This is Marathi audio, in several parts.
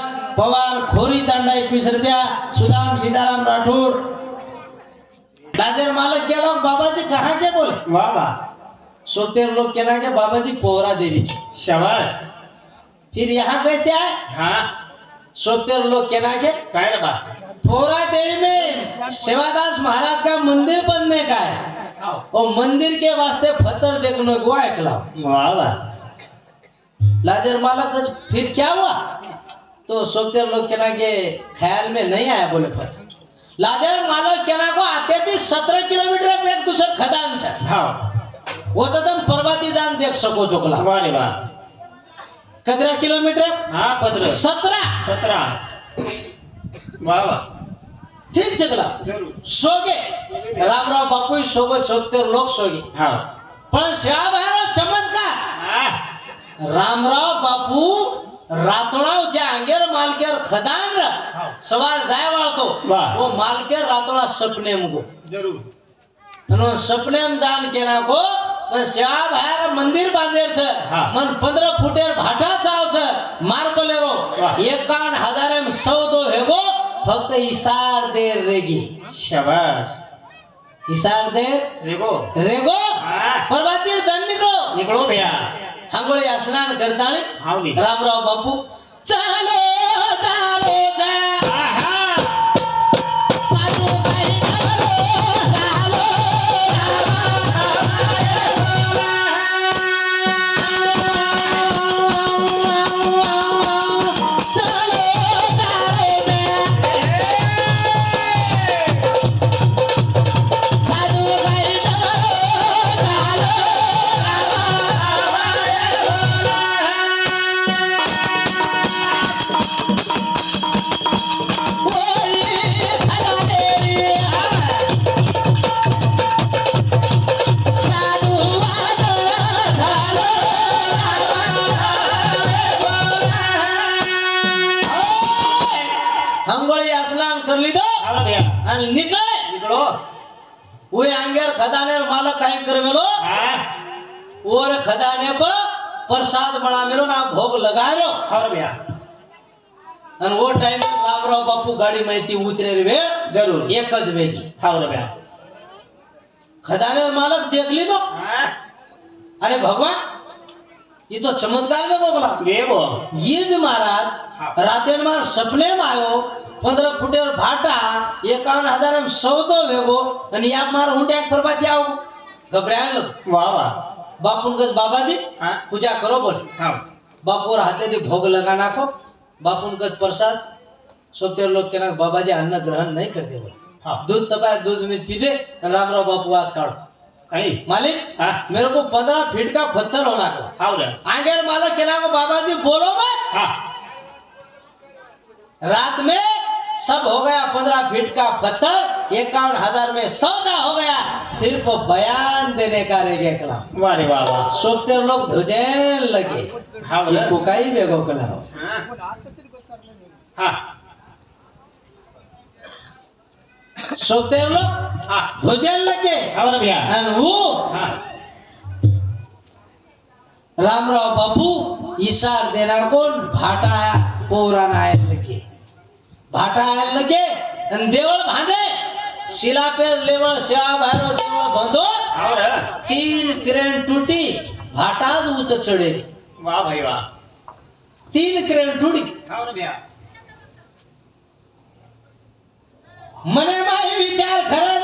पन्नास पवार खोरी तांडा एकवीस रुपया सुदाम सीताराम राठौड़. लाजर मालक गेला बाबाजी कहाँ के बोले? वाह वाह सोते लोग कहना के बाबाजी पोहरा देवी. शाबाश. फिर यहाँ कैसे आए? हाँ. सोते लोग कहना के काय बा? पोहरा देवी में सेवादास महाराज का मंदिर बनने का है। और मंदिर के वास्ते पत्थर देखने को एकला वाह वाह लाजर मालक फिर क्या हुआ? तो सोते लोग कहना के ख्याल में नहीं आया बोले पत्थर लाजर मालक कहना को आते थे सत्रह किलोमीटर पे एक दूसरे खदान से। हाँ। वो तो तुम पर्वती जान देख सको चोकला वाह वाह। कितना किलोमीटर? हाँ पत्र सत्रह। सतरा वाह वाह। ठीक चकला सोगे। रामराव बापू सोगे सोते लोग सोगे। हाँ। पण शिवाबाहेर चमत्कार। रामराव बापू रातोळाव अंगेर मालकेर खदान सवार जाय वाळतो. वो. मालकेर रातोळा सपने गो. जरूर. सपनेम जान केला गो? मन बाहेर मंदिर बांधेर छ मन पंधरा फुटेर भाटा जाव छ मारपलेरो एकान हजार सौदो हे गो. फक्त इसार देर रेगी शबाश इसार देर रेगो रेगो परवातील दन निकलो निकलो भैया. आंघोळी स्नान करताळे. रामराव बापू. चालो चालो जा. ખદાનેર માલક કાંઈ કરે મેલો हाँ ઓર ખદાને પર પ્રસાદ બનાવેલો ના ભોગ લગાવ્યો और भैया અને ઓ ટાઈમે રામરાવ બાપુ ગાડી માંથી ઉતરે રે जरूर એક જ વેગી और भैया ખદાનેર માલક દેખ લીધો हाँ અરે ભગવાન ये तो चमत्कार में बोला वेगो ये जो महाराज राते मार सपने में आयो पंद्रह फुटेर भाटा एकावन्न हजार एम सौदो वेगो आणि या मार हुंड्याक फरबाती आव घबरायला लग वाह वाह बापून कस बाबाजी हाँ? पूजा करो बोल. हाँ. बापूर हाथे दी भोग लगा नाखो. बापून कस प्रसाद सोते लोग के ना बाबाजी अन्न ग्रहण नहीं करते बोल. हाँ. दूध तपाए दूध में पी दे और रामराव बापू हाथ काढ़ो. कहीं? मालिक हाँ. मेरे को पंद्रह फीट का पत्थर होना था हाँ रे आगे मालक के नाम बाबाजी बोलो मत हाँ. रात में सब हो गया पंद्रह फीट का पत्थर. इक्यावन हज़ार में सौदा हो गया। सिर्फ़ बयान देने का रह गया कला वाले बाबा सोते लोग धुजैन लगे। हाँ कुकाई बेगो कला हो। सोते लोग धुजैन लगे। हमारा भैया। वो रामराव बाबू इशार देना कोण भाटा पोराना आहे लगे। भाटा आहे लगे देवल भादे। शिला ಲೇವಳ लेवल ಭೈರವ भारो ಬಂದು ಅವ್ರ तीन क्रेन टूटी भाटाज उच चढे. वा भाई वा. तीन क्रेन टूटी मने माही विचार खरा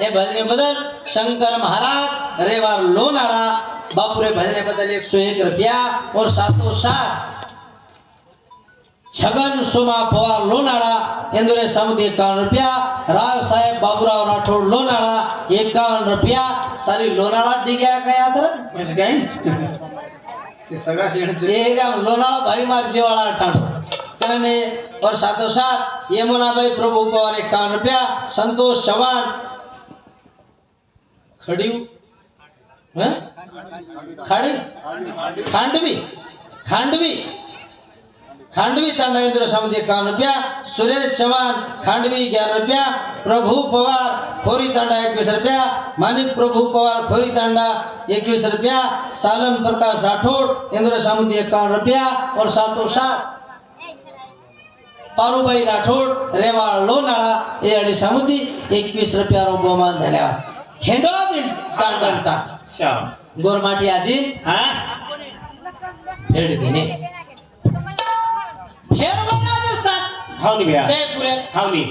हे भजने बदल शंकर महाराज रेवार लोनाड़ा बापुरे भजने बदल एक सौ एक रुपया और सातों सात छगन सोमा पवार लोनाड़ा इंदुरे समुद्र इक्यावन रुपया राव साहेब बाबूराव राठौड़ लोनाड़ा एकावन्न रुपया सारी लोनाड़ा डिग्या काय आता म्हणजे काय ते सगळा शेणचं एरिया लोनाड़ा भारी मार्ची वाला ठाणो कारण हे और सातों सात यमुनाबाई प्रभु पवार इक्यावन रुपया संतोष चौहान खड़ी हैं? खाड़ी खांडवी खांडवी खांडवी तांडवेंद्र सामंत इक्यावन रुपया सुरेश चौहान खांडवी ग्यारह रुपया प्रभु पवार खोरी तांडा एकवीस रुपया मानिक प्रभु पवार खोरी तांडा एकवीस रुपया सालन प्रकाश राठौड़ इंद्र सामंत इक्यावन रुपया और सातों सात पारुबाई राठोड रेवाळ लोणाळा हे आणि सामुदी एकवीस रुपया बहुमान धन्यवाद. हेंडो गोरमाटी आजी हा? भेट देणे फेरवर राजस्थान हावनी भ्या. जयपुरे.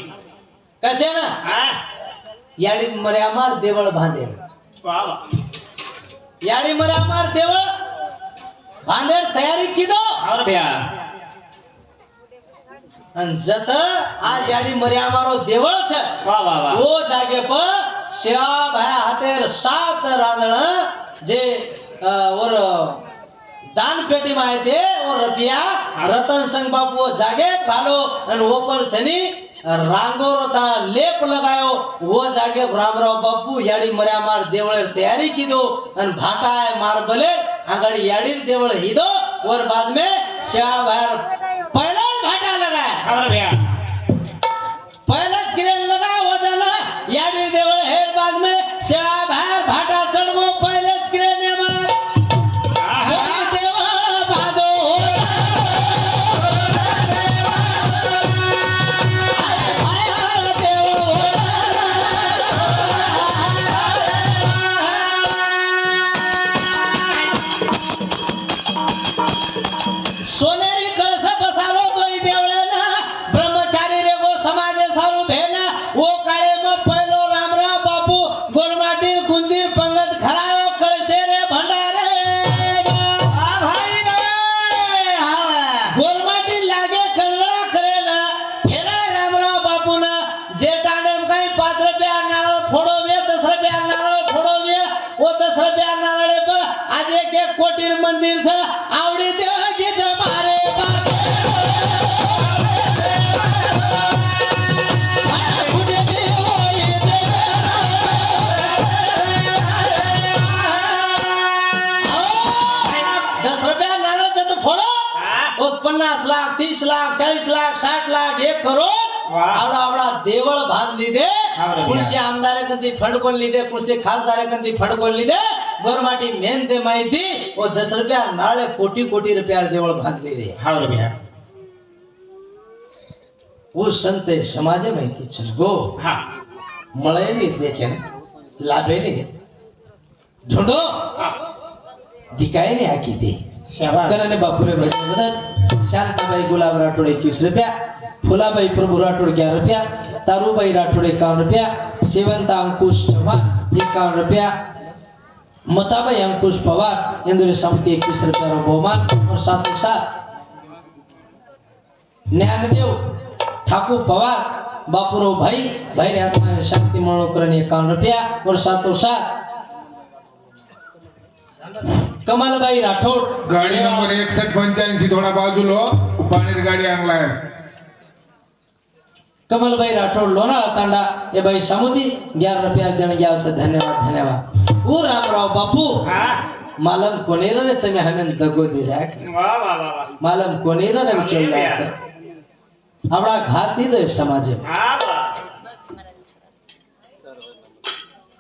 कसे ना? हा. याडी मर्यामार देवळ बांधेल. याडी मर्यामार देवळ बांधेल तयारी किदो? हाव भ्या. आणि जत आज याडी मर्यामारो देवळ छ. वा वा वा. वो जागे प सेवा भाया हातेर सात रांदण जे और दान पेटी माहिती और रुपया रतन संघ बापू वो जागे घालो आणि ओपर छनी रांगोर ता लेप लगायो वो जागे रामराव बापू याडी मर्या मार देवळ तयारी कीधो आणि भाटा आहे मार बले आगड़ी याडी देवळ हिदो और बाद में सेवा भायर पहला ही हा ओ पन्नास लाख तीस लाख चाळीस लाख साठ लाख एक करोड वा. आवडा आवडा देवळ बांधली दे पुढशी आमदार कंदी फंड कोणली दे पुढचे खासदार कंदी फंड कोणली दे गोरमाटी मेन ते माहिती. ओ दस रुपया नाळे कोटी कोटी रुपया देवळ बांधली दे हाव भ्या वो संत समाजे माहिती चल गो. हा. मळे निर्देशन लाभे नाही झोंडो. हा. दिकाय नाही हाकी ते शाबास करणे बापुरे भजन बदल शांताबाई गुलाब राठोड एकवीस रुपया फुलाबाई प्रभू राठोड ग्यारह रुपया तारूबाई राठोड एकावन्न रुपया सेवंता अंकुश चव्हाण एकावन्न रुपया मताबाई अंकुश पवार इंदुरी समिति एकवीस रुपया बहुमान और सातों सात ज्ञानदेव ठाकूर पवार बापूराव भाई भाई रे आत्मा शांती मळोकरण एकावन्न रुपया और सातो सात कमालबाई राठोड. गाडी नंबर एकसठ पंच्याऐंशी थोडा बाजूलो पाणीर गाडी आणलाय. कमलबाई राठोड लोणाळा तांडा. ये बाई सामुदी ग्यारह रुपया देणं घ्यावचं धन्यवाद धन्यवाद. ओ रामराव बापू. हा? मालम कोणेर रे तुम्ही हमें दगो दिसा वा वा वा वा. मालम कोणेर रे विचार आवडा घात दे समाज. हा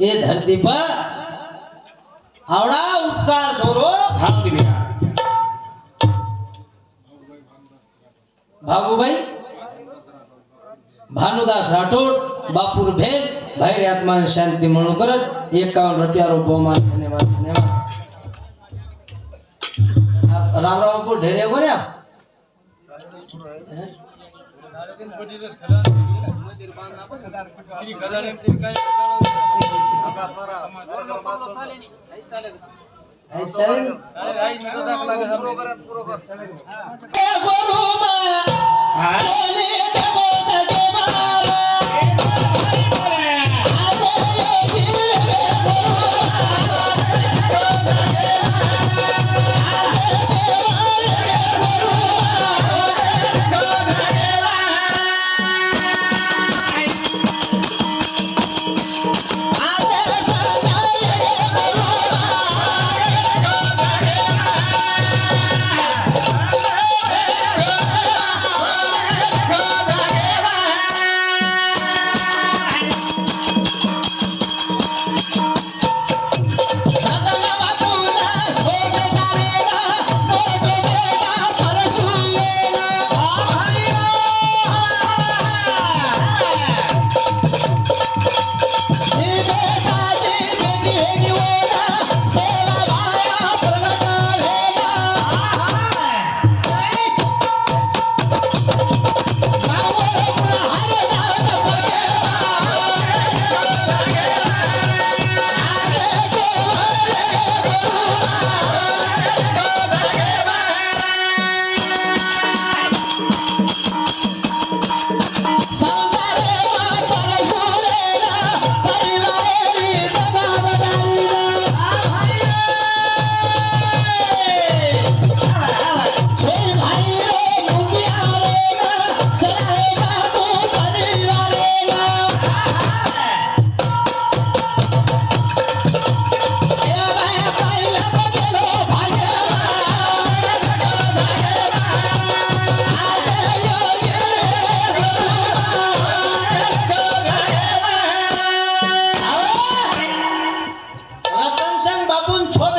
ये धरती पर आवडा उपकार सोरो भागुबाई. भानुदास राठोड बापूर भेद भाई आत्मा शांती म्हणून करत एकावन्न रुपया बहुमान धन्यवाद धन्यवाद. आप रामराव बापू ढेरे गोऱ्या चालेल हा। रतनसिंग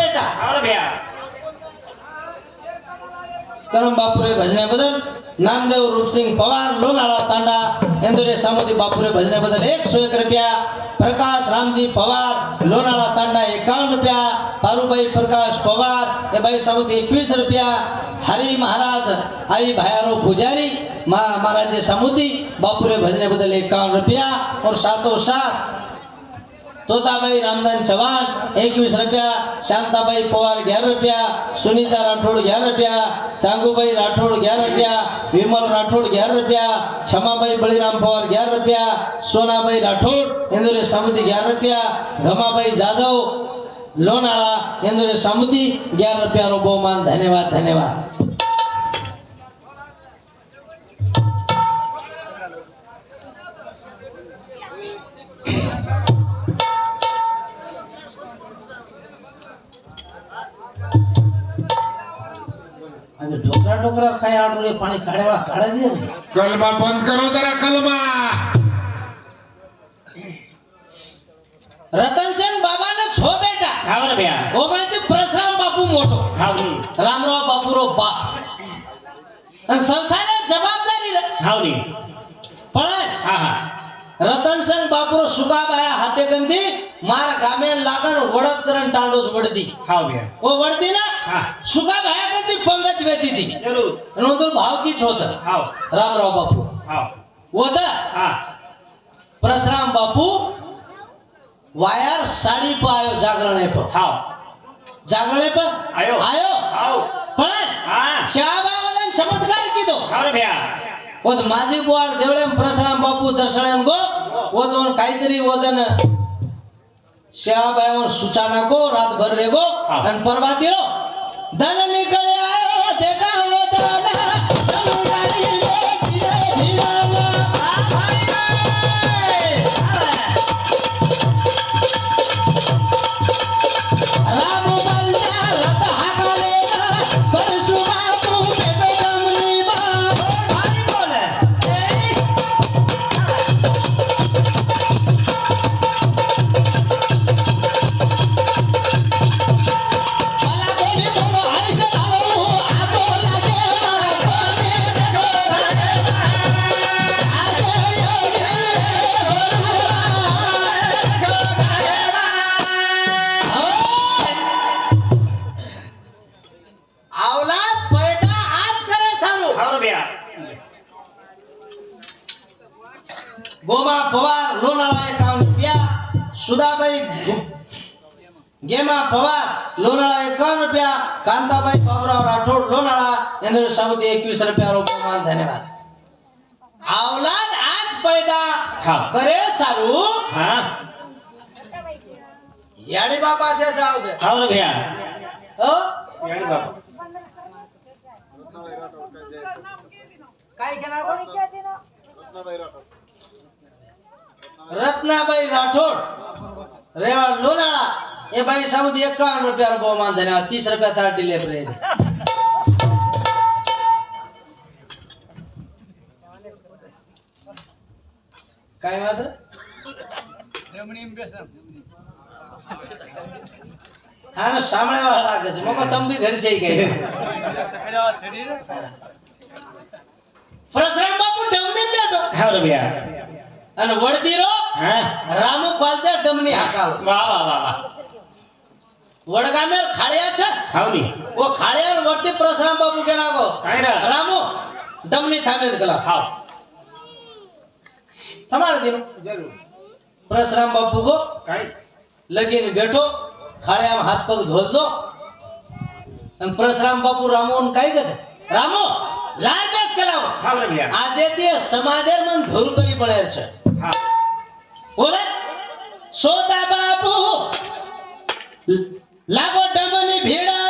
बेटा करम बापुरे भजण्याबद्दल नामदेव रूपसिंग पवार लोणाळा तांडा इंदुरे सामोदी बापुरे भजण्याबद्दल एक सौ एक रुपया प्रकाश रामजी पवार लोणाळा तांडा एकावन्न रुपया पारुबाई प्रकाश पवार हे बाई सामोदी एकवीस रुपया. हरी महाराज आई भायारो पुजारी मा महाराज सामुदी बापुरे भजण्याबद्दल एकावन्न रुपया. और सातो सात तोताबाई रामदान चव्हाण एकवीस रुपया शांताबाई पवार ग्यारह रुपया सुनीता राठोड ग्यारह रुपया चांगूबाई राठोड ग्यारह रुपया विमल राठोड ग्यारह रुपया क्षमाबाई बळीराम पवार ग्यारह रुपया सोनाबाई राठोड इंदुरे सामुदी ग्यारह रुपया घमाबाई जाधव लोणाळा इंदुरे सामुदी ग्यारह रुपया रो बहुमान धन्यवाद ढोकरा ढोकरा काय ऑर्डर आहे पाणी काढ्याला काढा दे रे. कलमा बंद करो जरा कलमा रतनसिंग बाबानं छो बेटा हाव रे बिया ओ माहिती परशुराम बापू मोठो हाव रे रामराव बापूरो बाप आणि संसारात जबाबदारी हाव रे पळाय हा हा रतनसिंग बापूरो सुकाबाया हाते गंदी मार गामे लागन वडत करण टांडोज वडदी हाव बिया. ओ वडदी ना? हा. सुका भाया गंदी पंगत वेती ती जरूर नंतर भाव कीच होत. हाव. रामराव बापू. हाव. होत? हा. परशुराम बापू वायर साडी पायो जागरण पण हाव. जागरण पण आयो. आयो? हाव. पण हा. शहाबावाला चमत्कार किदो. हाव रे ओद माझी बुवार देवळेम परशुराम बापू दर्शनाम गो. ओदोन काहीतरी ओदन. शेवाबाईवर सुचाना गो रातभर रे गो. हा. परवा दिलो. धन निकळे आयो इंद्र साऊद एकवीस रुपया रुपये मान धन्यवाद. औलाद आज पैदा हा. करे सारू. हा. याडे बाबाचे जाऊ दे. हो ना भैया. हो? येडे बाबा. रत्नाबाई राठोड. रेवा लोणाळा. हे बाई साऊद एकावन्न रुपया रुपये धन्यवाद. तीस रुपया थाट दिले કાઈ વાત? રમણી ઇમ્પ્રેશન હા ને સાંભળે વાળા લાગે છે. મોકો તમ બી ઘર જઈ ગઈ પરસરામ બાપુ ડમને બેઠો હા રે ભૈયા અને વડદીરો હા. રામુ પાલદે ડમની હાકાવ. વાહ થામે તમારે દેનું જરૂર. બાપુ કો કાઈ લગીને બેઠો. ખાડે હાથ પગ ધોલતો અને પરશુરામ બાપુ રામોન કાઈ કહે છે? રામો લાર બેસ કલાવો આજે તે સમાદેર મન ધોર કરી પડે છે. હા. બોલે? સોતા બાપુ લાગો ડમની ભેડા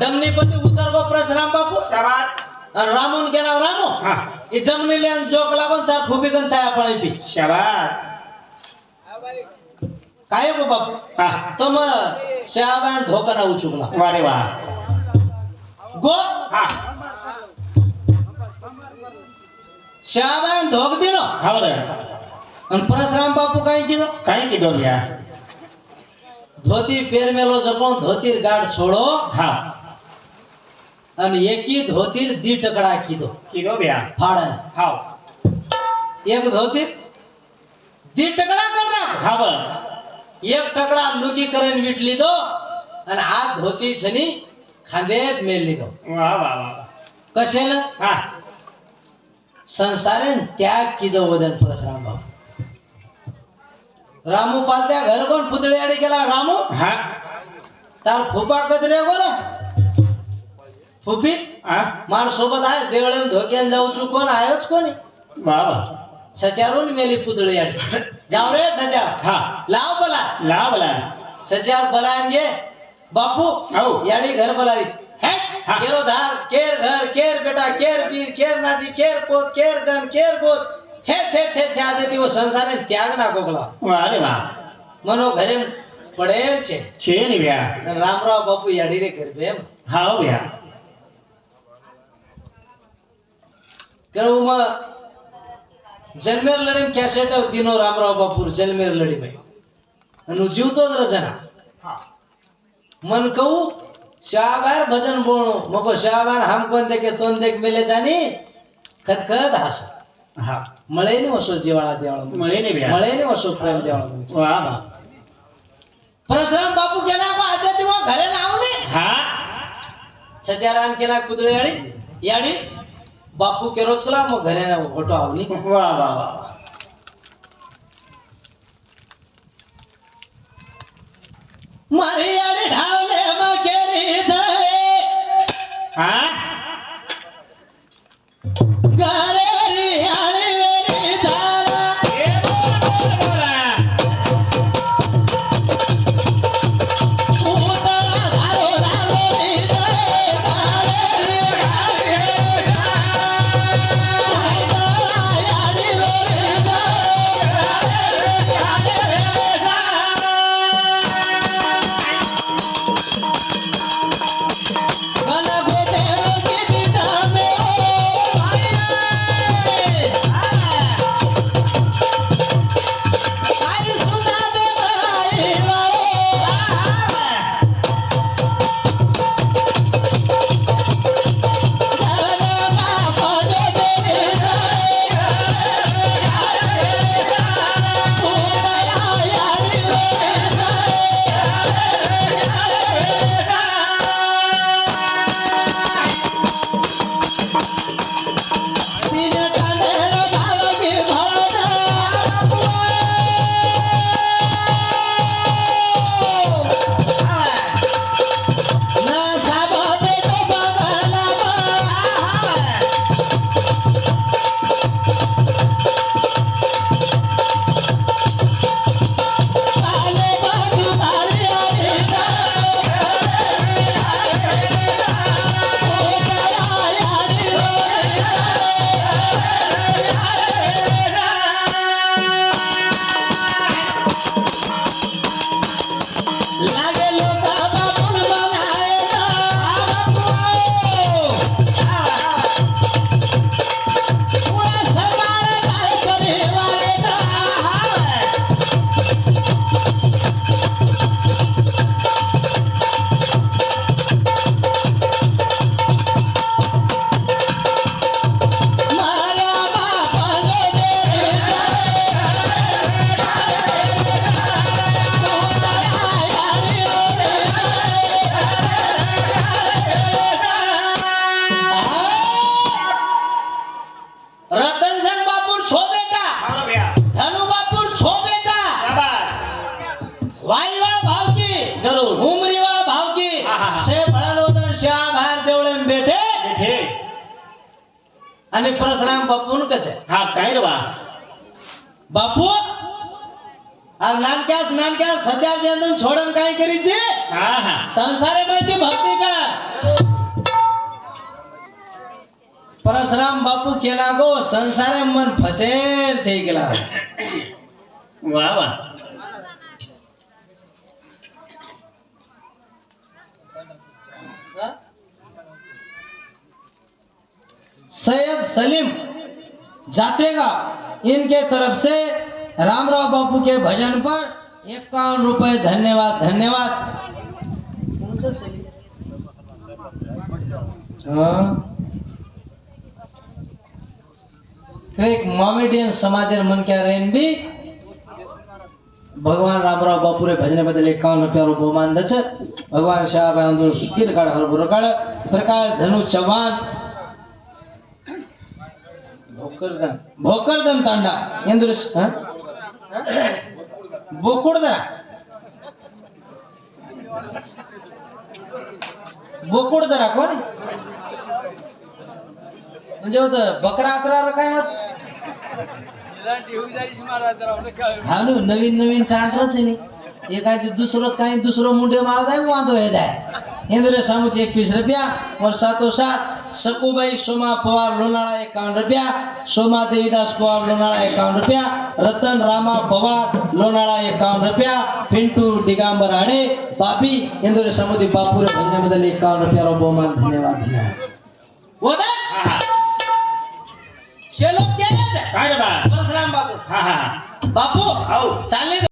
डमणीपती उतरगो परशुराम बापू. शाबास. आणि रामून गेला रामू. हा. ही डमणीले आणि जोक लागून त्या फुबीगन साया पळायची. शाबास. काय गो बापू? हा. तो मग शाबान धोका ना उचुकला. वारे वा. गो. हा. शाबान धोक दिलो. हा बरं. आणि परशुराम बापू काय केलं? काय की दोन या? धोती पेरमेलो जपून धोतीर गाठ सोडो हा. आणि एकी धोतील दी टकडा किदो किलो भ्या फाडन हाव एक धोतील दी टकडा कर करणार हाव एक टकडा लुगी करेन विटली दो आणि हात धोती छनी खांदे मेलली दो वा वा वा कशेल हा संसारेन त्याग किदो वदन परशुराम भाऊ रामू पालत्या घर कोण पुतळी आडी गेला रामू हा तार फुपा कचरे बरं ફૂફી? માર સોબત આય દેવળે ધોકેન જાઉં છું. કોણ? આયો જ કોની? બાબા સચારો ને મેલી પૂતળી આડ જાવ રે સચાર. હા. લાવ બલા લાવ બલા સચાર બલાન ગે બાપુ આવ. યાડી ઘર બલાવી હે? કેરો ધાર કેર ઘર કેર બેટા કેર પીર કેર નાદી કેર પોત કેર ગન કેર ગોત છે છે છે છે આજે તેઓ સંસારને ત્યાગ ના કોકલા અરે વાહ. મનો ઘરે પડેલ છે. છે ને વ્યા. રામરાવ બાપુ યાડી રે ઘર બેમ હા વ્યા. क्रममा जन्मेर लडी कॅसेट दिनो रामराव बापूर जन्मेर लडी भाई। आणि जीवतो तर जना। मन कहू शाबार भजन बोलो। मको शाहबार हम कोण देखे तोन देख मेले जाने। खत खत हास। हा। मले नहीं वसो जीवाला देवाल मले नहीं भैया मले नहीं वसो प्रेम देवाल वाह वाह। प्रसन्न बापू के लाख आज दिवा घरे लाऊं ने हाँ। सजारान के लाख पुत्र यारी બાપુ કે રોજ મો ઘરે ફોટો આવની વાહ વાહ વાહ વાહ. મારી આડે ઢાવલે માં કેરી થાય. હા? ઘરે बापू आज नानक्यास नानक्यास सचार जेंदून सोडून काय करीचे संसारे माहिती भक्ती का? परशुराम बापू केला गो संसारे मन फसेल छे गेला वा वा. सैयद सलीम जाते का इनके तरफ से रामराव बापू के भजन पर इक्यावन रुपए धन्यवाद धन्यवाद। एक मॉमेडियन समाधेर मन क्या रेन भी? भगवान रामराव बापूरे भजने बदल एकावन रुपया बहुमान दच भगवान शाह सुकीर काढ हरभुर काढ प्रकाश धनु चव्हाण ಭೋಕರ್ದನ್ ಭೋಕರ್ದನ್ ತಾಂಡ ಎಂದ್ರು ಬೋಕುಡ್ದ बोकुडदार. कोण? म्हणजे होत बकरा अकरा काय मत? हा नवीन नवीन टांढरच आहे एखादी दुसरं काही दुसरं मुंडे माल काय वांदो हे जाय. इंदुरे सांगू एक वीस रुपया वर्षातो सात सकुबाई सोमा पवार लोणाळा एकावन्न रुपया. सोमा देवीदास पवार लोणाळा एकावन्न रुपया. रतन रामा पवार लोणाळा एकावन्न रुपया. पिंटू दिगांबर आडे बाबी इंदोर समुदी बापूर भजनेबद्दल एकावन्न रुपया. बहुमान धन्यवाद धन्यवाद. शेलो केलं सरपंच काय रे बा? परशुराम बापू. हा हा. बापू चालले